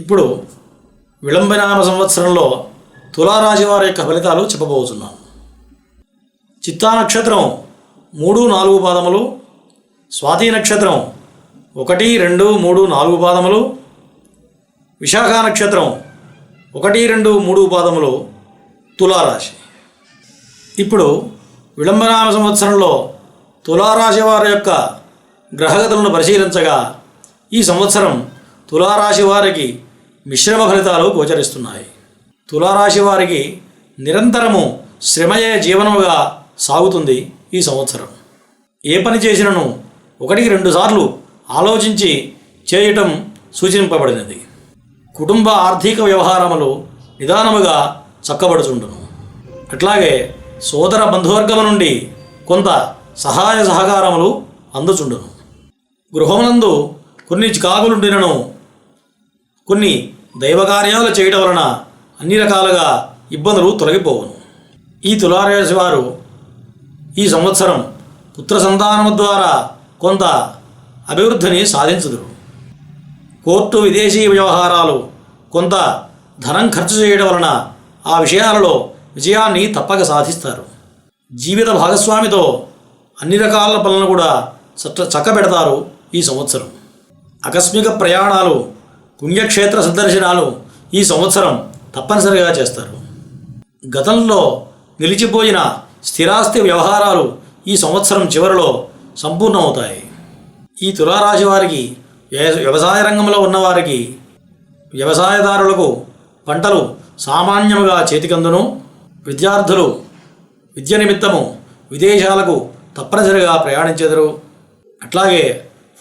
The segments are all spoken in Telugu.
ఇప్పుడు విళంబనామ సంవత్సరంలో తులారాశి వారి యొక్క ఫలితాలు చెప్పబోతున్నాం. చిత్తా నక్షత్రం మూడు నాలుగు పాదములు స్వాతి నక్షత్రం ఒకటి రెండు మూడు నాలుగు పాదములు విశాఖ నక్షత్రం ఒకటి రెండు మూడు పాదములు తులారాశి. ఇప్పుడు విళంబనామ సంవత్సరంలో తులారాశి వారి యొక్క గ్రహగతులను పరిశీలించగా ఈ సంవత్సరం తులారాశి వారికి మిశ్రమ ఫలితాలు గోచరిస్తున్నాయి. తులారాశి వారికి నిరంతరము శ్రమయే జీవనముగా సాగుతుంది ఈ సంవత్సరం. ఏ పని చేసినను ఒకటికి రెండుసార్లు ఆలోచించి చేయటం సూచింపబడినది. కుటుంబ ఆర్థిక వ్యవహారములు నిదానముగా చక్కబడుచుండును. అట్లాగే సోదర బంధువర్గము నుండి కొంత సహాయ సహకారములు అందుచుండును. గృహమునందు కొన్ని చికాకులుండినను కొన్ని దైవకార్యాలు చేయడం వలన అన్ని రకాలుగా ఇబ్బందులు తొలగిపోవును. ఈ తులారాశి వారు ఈ సంవత్సరం పుత్ర సంతానము ద్వారా కొంత అభివృద్ధిని సాధించుదురు. కోర్టు విదేశీ వ్యవహారాలు కొంత ధనం ఖర్చు చేయడం వలన ఆ విషయాలలో విజయాన్ని తప్పక సాధిస్తారు. జీవిత భాగస్వామితో అన్ని రకాల పనులను కూడా చక్క చక్కబెడతారు ఈ సంవత్సరం. ఆకస్మిక ప్రయాణాలు పుణ్యక్షేత్ర సందర్శనాలు ఈ సంవత్సరం తప్పనిసరిగా చేస్తారు. గతంలో నిలిచిపోయిన స్థిరాస్తి వ్యవహారాలు ఈ సంవత్సరం చివరిలో సంపూర్ణమవుతాయి. ఈ తులారాశి వారికి వ్యవసాయ రంగంలో ఉన్నవారికి వ్యవసాయదారులకు పంటలు సామాన్యముగా చేతికందును విద్యార్థులు విద్య నిమిత్తము విదేశాలకు తప్పనిసరిగా ప్రయాణించెదరు. అట్లాగే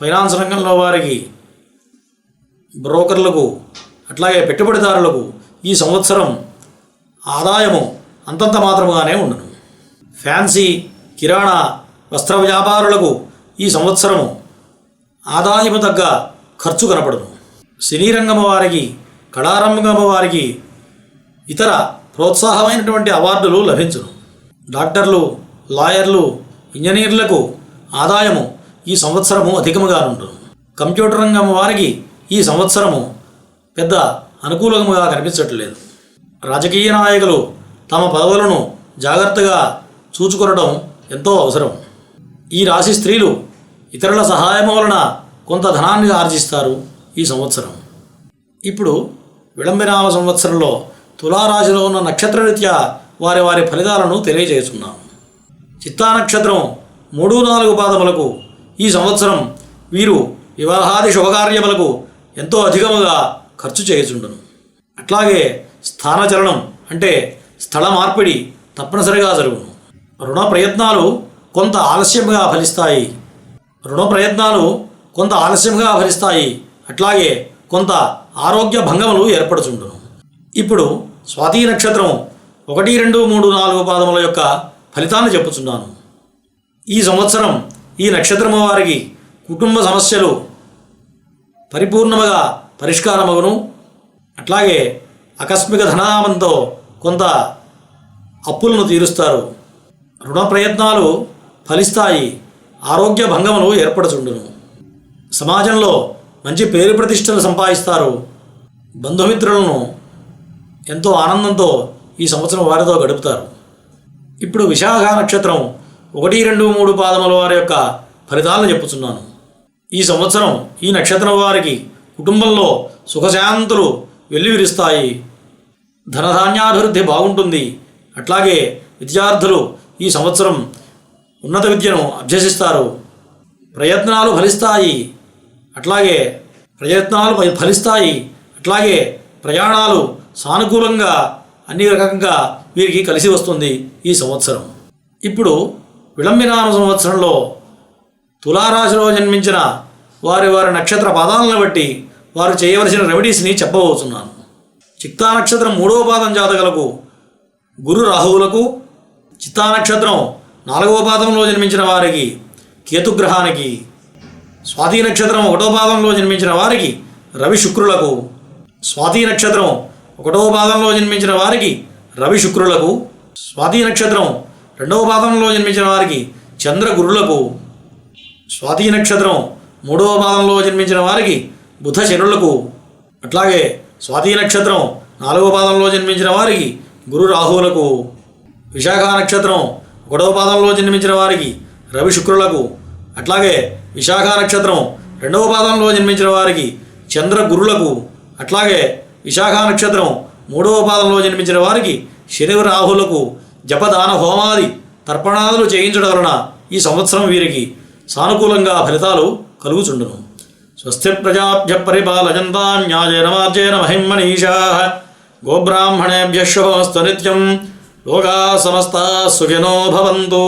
ఫైనాన్స్ రంగంలో వారికి బ్రోకర్లకు అట్లాగే పెట్టుబడిదారులకు ఈ సంవత్సరం ఆదాయము అంతంత మాత్రముగానే ఉండను. ఫ్యాన్సీ కిరాణా వస్త్ర వ్యాపారులకు ఈ సంవత్సరము ఆదాయము తగ్గ ఖర్చు కనపడును. సినీ రంగము వారికి కళారంగం వారికి ఇతర ప్రోత్సాహమైనటువంటి అవార్డులు లభించును. డాక్టర్లు లాయర్లు ఇంజనీర్లకు ఆదాయము ఈ సంవత్సరము అధికముగా ఉండును కంప్యూటర్ రంగం వారికి ఈ సంవత్సరము పెద్ద అనుకూలముగా కనిపించట్లేదు. రాజకీయ నాయకులు తమ పదవులను జాగ్రత్తగా చూచుకొనడం ఎంతో అవసరం. ఈ రాశి స్త్రీలు ఇతరుల సహాయం వలన కొంత ధనాన్ని ఆర్జిస్తారు ఈ సంవత్సరం. ఇప్పుడు విళంబినామ సంవత్సరంలో తులారాశిలో ఉన్న నక్షత్రరీత్యా వారి వారి ఫలితాలను తెలియజేస్తున్నాం. చిత్తా నక్షత్రం మూడు నాలుగు పాదములకు ఈ సంవత్సరం వీరు వివాహాది శుభకార్యములకు ఎంతో అధికముగా ఖర్చు చేయుచుండును. అట్లాగే స్థానచలనం అంటే స్థల మార్పిడి తప్పనిసరిగా జరుగును. రుణ ప్రయత్నాలు కొంత ఆలస్యంగా ఫలిస్తాయి. రుణ ప్రయత్నాలు కొంత ఆలస్యంగా ఫలిస్తాయి. అట్లాగే కొంత ఆరోగ్య భంగములు ఏర్పడుచుండును. ఇప్పుడు స్వాతి నక్షత్రం ఒకటి రెండు మూడు నాలుగు పాదముల యొక్క ఫలితాన్ని చెప్పుచున్నాను. ఈ సంవత్సరం ఈ నక్షత్రము వారికి కుటుంబ సమస్యలు పరిపూర్ణముగా పరిష్కారమగును. అట్లాగే ఆకస్మిక ధనామంతో కొంత అప్పులను తీరుస్తారు. రుణ ప్రయత్నాలు ఫలిస్తాయి. ఆరోగ్య భంగములు ఏర్పడుచుండును. సమాజంలో మంచి పేరు ప్రతిష్టలు సంపాదిస్తారు. బంధుమిత్రులను ఎంతో ఆనందంతో ఈ సంవత్సరం వారితో గడుపుతారు. ఇప్పుడు విశాఖ నక్షత్రం ఒకటి రెండు మూడు పాదముల వారి యొక్క ఫలితాలను చెప్పుచున్నాను. ఈ సంవత్సరం ఈ నక్షత్రం వారికి కుటుంబంలో సుఖశాంతులు వెల్లివిరుస్తాయి. ధనధాన్యాభివృద్ధి బాగుంటుంది. అట్లాగే విద్యార్థులు ఈ సంవత్సరం ఉన్నత విద్యను అభ్యసిస్తారు. ప్రయత్నాలు ఫలిస్తాయి. అట్లాగే ప్రయత్నాలు ఫలిస్తాయి. అట్లాగే ప్రయాణాలు సానుకూలంగా అన్ని రకంగా వీరికి కలిసి వస్తుంది ఈ సంవత్సరం. ఇప్పుడు విళంబినామ సంవత్సరంలో తులారాశిలో జన్మించిన వారి వారి నక్షత్ర పాదాలను బట్టి వారు చేయవలసిన రెమెడీస్ని చెప్పబోతున్నాను. చిత్తా నక్షత్రం మూడవ పాదం జాతకులకు గురు రాహువులకు చిత్తా నక్షత్రం నాలుగవ పాదంలో జన్మించిన వారికి కేతుగ్రహానికి స్వాతి నక్షత్రం ఒకటో పాదంలో జన్మించిన వారికి రవి శుక్రులకు స్వాతి నక్షత్రం ఒకటవ పాదంలో జన్మించిన వారికి రవి శుక్రులకు స్వాతి నక్షత్రం రెండవ పాదంలో జన్మించిన వారికి చంద్ర గురులకు స్వాతి నక్షత్రం మూడవ పాదంలో జన్మించిన వారికి బుధ శనులకు. అట్లాగే స్వాతి నక్షత్రం నాలుగవ పాదంలో జన్మించిన వారికి గురు రాహువులకు. విశాఖ నక్షత్రం ఒకటవ పాదంలో జన్మించిన వారికి రవి శుక్రులకు. అట్లాగే విశాఖ నక్షత్రం రెండవ పాదంలో జన్మించిన వారికి చంద్ర గురులకు. అట్లాగే విశాఖ నక్షత్రం మూడవ పాదంలో జన్మించిన వారికి శని రాహులకు జపదాన హోమాది తర్పణాదులు చేయించడం వలన ఈ సంవత్సరం వీరికి సానుకూలంగా ఫలితాలు కలుగుచుండును. స్వస్తి ప్రజాభ్య పరిపాలయంతా న్యాయేన మార్జేన మహిమనీషా గోబ్రాహ్మణేభ్య శుభమస్తు నిత్యం లోకా సమస్త సుఖినో భవంతు.